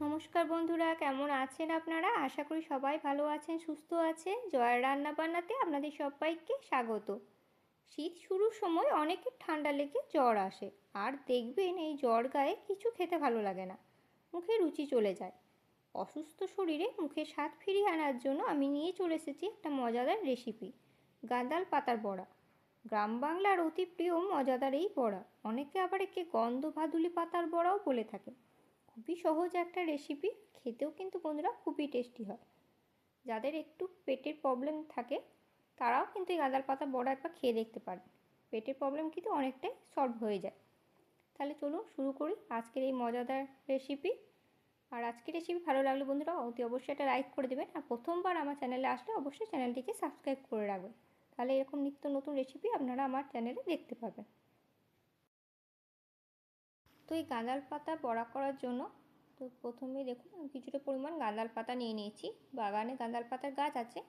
নমস্কার বন্ধুরা, কেমন আছেন আপনারা? আশা করি সবাই ভালো আছেন, সুস্থ আছেন। জয়ের রান্না বান্নাতে আপনাদের সবাইকে স্বাগত। শীত শুরুর সময় অনেকের ঠান্ডা লেগে জ্বর আসে। আর দেখবেন এই জ্বর গায়ে কিছু খেতে ভালো লাগে না। মুখে রুচি চলে যায়। অসুস্থ শরীরে মুখে স্বাদ ফিরিয়ে আনার জন্য আমি নিয়ে চলে এসেছি একটা মজাদার রেসিপি গাঁদাল পাতার বড়া। গ্রাম বাংলার অতি প্রিয় মজাদার এই বড়া। অনেকে আবার একে গন্ধ ভাদুলি পাতার বড়াও বলে থাকে খুবই সহজ একটা রেসিপি খেতেও কিন্তু বন্ধুরা খুবই টেস্টি হয়। যাদের একটু পেটের প্রবলেম থাকে, তারাও কিন্তু এই গাঁদাল পাতা বড়া একবার খেয়ে দেখতে পারেন। পেটের প্রবলেম কিন্তু অনেকটাই সলভ হয়ে যায়। তাহলে চলুন শুরু করি আজকের এই মজাদার রেসিপি আর আজকের রেসিপি ভালো লাগলে বন্ধুরা অতি অবশ্যই একটা লাইক করে দেবেন। আর প্রথমবার আমার চ্যানেলে আসলে অবশ্যই চ্যানেলটিকে সাবস্ক্রাইব করে রাখবেন। তাহলে এরকম নিত্য নতুন রেসিপি আপনারা আমার চ্যানেলে দেখতে পাবেন। তো এই গাঁদাল পাতা বড়া করার জন্য তো প্রথমে দেখুন, আমি কিছুটা পরিমাণ গাঁদাল পাতা নিয়ে নিয়েছি। বাগানে গাঁদাল পাতার গাছ আছে,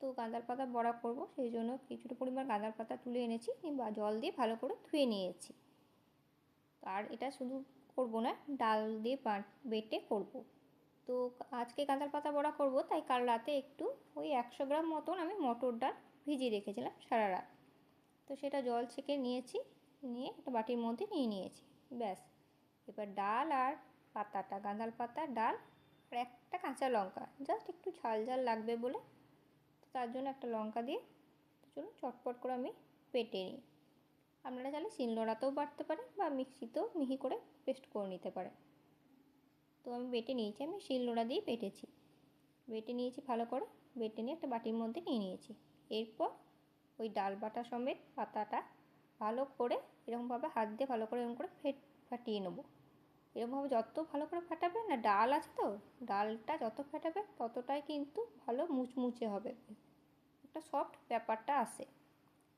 তো গাঁদাল পাতা বড়া করব, সেই জন্য কিছুটা পরিমাণ গাঁদাল পাতা তুলে এনেছি বা জল দিয়ে ভালো করে ধুয়ে নিয়েছি। আর এটা শুধু করব না, ডাল দিয়ে বেটে করব। তো আজকে গাঁদাল পাতা বড়া করব, তাই কাল রাতে একটু ওই একশো গ্রাম মতন আমি মটর ডাল ভিজিয়ে রেখেছিলাম সারা রাত। তো সেটা জল ছেঁকে নিয়েছি, নিয়ে একটা বাটির মধ্যে নিয়ে নিয়েছি। ব্যাস। এবার ডাল আর পাতাটা, গাঁদাল পাতা, ডাল আর একটা কাঁচা লঙ্কা। জাস্ট একটু ঝাল ঝাল লাগবে বলে। তার জন্য একটা লঙ্কা দিয়ে চলুন চটপট করে আমি পেটে নিই। আপনারা চাইলে শিলনোড়াতেও বাটতে পারেন বা মিক্সিতেও মিহি করে পেস্ট করে নিতে পারেন। তো আমি বেটে নিয়েছি, আমি শিলনোড়া দিয়ে বেটেছি। বেটে নিয়েছি ভালো করে, বেটে নিয়ে একটা বাটির মধ্যে নিয়ে নিয়েছি। এরপর ওই ডাল বাটা সমেত পাতাটা ভালো করে এরকমভাবে হাত দিয়ে ভালো করে এরকম করে ফেট, ফাটিয়ে নেব। এরকমভাবে যত ভালো করে ফাটাবে, না ডাল আছে তো, ডালটা যত ফাটাবে ততটাই কিন্তু ভালো মুচমুচে হবে। একটা সফট ব্যাপারটা আসে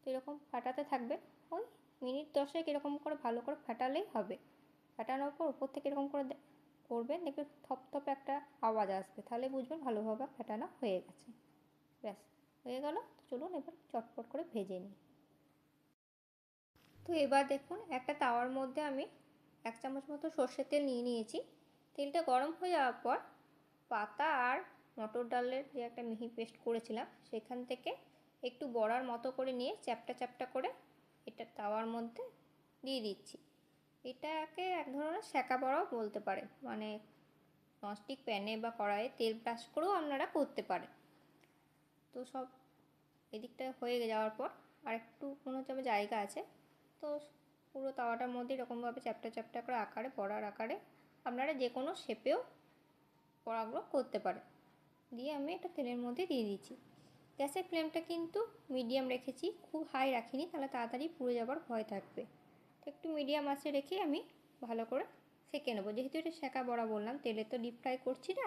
তো এরকম ফাটাতে থাকবে, ওই মিনিট দশেক এরকম করে ভালো করে ফাটালেই হবে। ফাটানোর পর উপর থেকে এরকম করে করবেন দেখবে থপথপে একটা আওয়াজ আসবে। তাহলে বুঝবেন ভালোভাবে ফাটানো হয়ে গেছে। ব্যাস, হয়ে গেল। চলুন এবার চটপট করে ভেজে নিই। তো এবার দেখুন, একটা তাওয়ার মধ্যে আমি এক চামচ মতো সর্ষের তেল নিয়ে নিয়েছি। তেলটা গরম হয়ে যাওয়ার পর পাতা আর মটর ডালের যে একটা মিহি পেস্ট করেছিলাম, সেখান থেকে একটু বড়ার মতো করে নিয়ে চ্যাপটা চ্যাপটা করে এটা তাওয়ার মধ্যে দিয়ে দিচ্ছি। এটাকে এক ধরনের সেকা বড়াও বলতে পারে মানে ননস্টিক প্যানে বা কড়াইয়ে তেল ব্রাশ করেও আপনারা করতে পারেন। তো সব এদিকটা হয়ে যাওয়ার পর আর একটু মনে হচ্ছে জায়গা আছে তো পুরো তাওয়াটার মধ্যে এরকমভাবে চ্যাপটা চ্যাপটা করে আকারে বড়ার আকারে আপনারা যে কোনো শেপেও বড়াগুলো করতে পারেন। দিয়ে আমি এটা তেলের মধ্যে দিয়ে দিচ্ছি। গ্যাসের ফ্লেমটা কিন্তু মিডিয়াম রেখেছি, খুব হাই রাখিনি, তাহলে তাড়াতাড়ি পুড়ে যাবার ভয় থাকবে। তো একটু মিডিয়াম আঁচে রেখে আমি ভালো করে সেঁকে নেব। যেহেতু এটা সেঁকা বড়া বললাম, তেলে তো ডিপ ফ্রাই করছি না,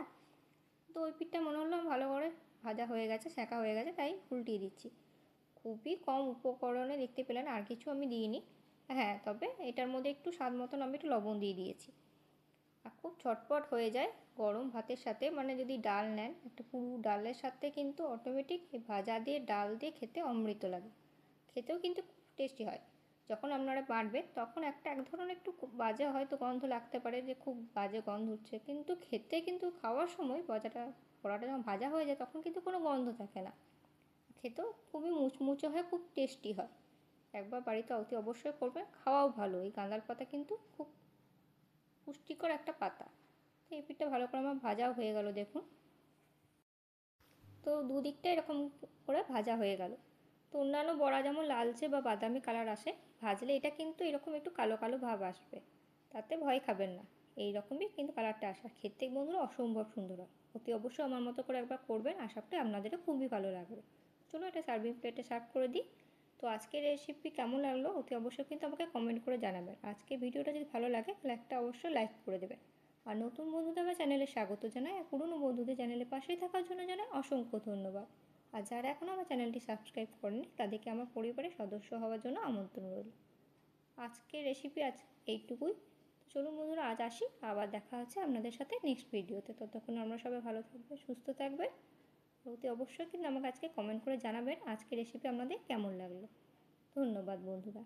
তো ওই পিঠটা মনে হলো ভালো করে ভাজা হয়ে গেছে, সেঁকা হয়ে গেছে, তাই উল্টিয়ে দিচ্ছি। খুবই কম উপকরণে দেখতে পেলেন, আর কিছু আমি দিইনি। হ্যাঁ তবে এটার মধ্যে একটু স্বাদ মতন আমি একটু লবণ দিয়ে দিয়েছি। আর খুব ছটপট হয়ে যায় গরম ভাতের সাথে। মানে যদি ডাল নেন, একটা পুরো ডালের সাথে কিন্তু অটোমেটিক ভাজা দিয়ে, ডাল দিয়ে খেতে অমৃত লাগে। খেতেও কিন্তু খুব টেস্টি হয়। যখন আপনারা বাটবেন, তখন একটা এক ধরনের একটু বাজে হয়তো গন্ধ লাগতে পারে যে খুব বাজে গন্ধ উঠছে কিন্তু খেতে কিন্তু খাওয়ার সময় বাজাটা পড়াটা যখন ভাজা হয়ে যায়, তখন কিন্তু কোনো গন্ধ থাকে না। খেতেও খুবই মুচমুচে হয়, খুব টেস্টি হয়। একবার বাড়িতে অতি অবশ্যই করবে, খাওয়াও ভালো। এই গাঁদাল পাতা কিন্তু খুব পুষ্টিকর একটা পাতা। তো এই পিঠটা ভালো করে আমার ভাজাও হয়ে গেল, দেখুন। তো দুদিকটা এরকম করে ভাজা হয়ে গেল। তো অন্যান্য বড়া যেমন লালচে বা বাদামি কালার আসে, ভাজলে এটা কিন্তু এরকম একটু কালো কালো ভাব আসবে। তাতে ভয় খাবেন না। এই রকমই কিন্তু কালারটা আসা। খেতে বন্ধুরা অসম্ভব সুন্দর হয়। অতি অবশ্যই আমার মতো করে একবার করবেন। আশা করি আপনাদেরও খুবই ভালো লাগবে। চলো এটা সার্ভিং প্লেটে সার্ভ করে দিই। তো আজকের রেসিপি কেমন লাগল অতি অবশ্যই কিন্তু আমাকে কমেন্ট করে জানাবেন। আজকে ভিডিওটা যদি ভালো লাগে, তাহলে একটা অবশ্যই লাইক করে দেবেন। আর নতুন বন্ধুদের আমার চ্যানেলে স্বাগত জানাই। আর পুরনো বন্ধুদের চ্যানেলের পাশেই থাকার জন্য জানাই অসংখ্য ধন্যবাদ। আর যারা এখনও আমার চ্যানেলটি সাবস্ক্রাইব করেনি তাদেরকে আমার পরিবারের সদস্য হওয়ার জন্য আমন্ত্রণ রইল। আজকের রেসিপি আজ এইটুকুই। চলুন বন্ধুরা, আজ আসি। আবার দেখা হচ্ছে আপনাদের সাথে নেক্সট ভিডিওতে ততক্ষণ আমরা সবাই ভালো থাকবে সুস্থ থাকবে অতি অবশ্যই কিন্তু আমাকে আজকে কমেন্ট করে জানাবেন আজকে রেসিপি আপনাদের কেমন লাগল। ধন্যবাদ বন্ধুরা।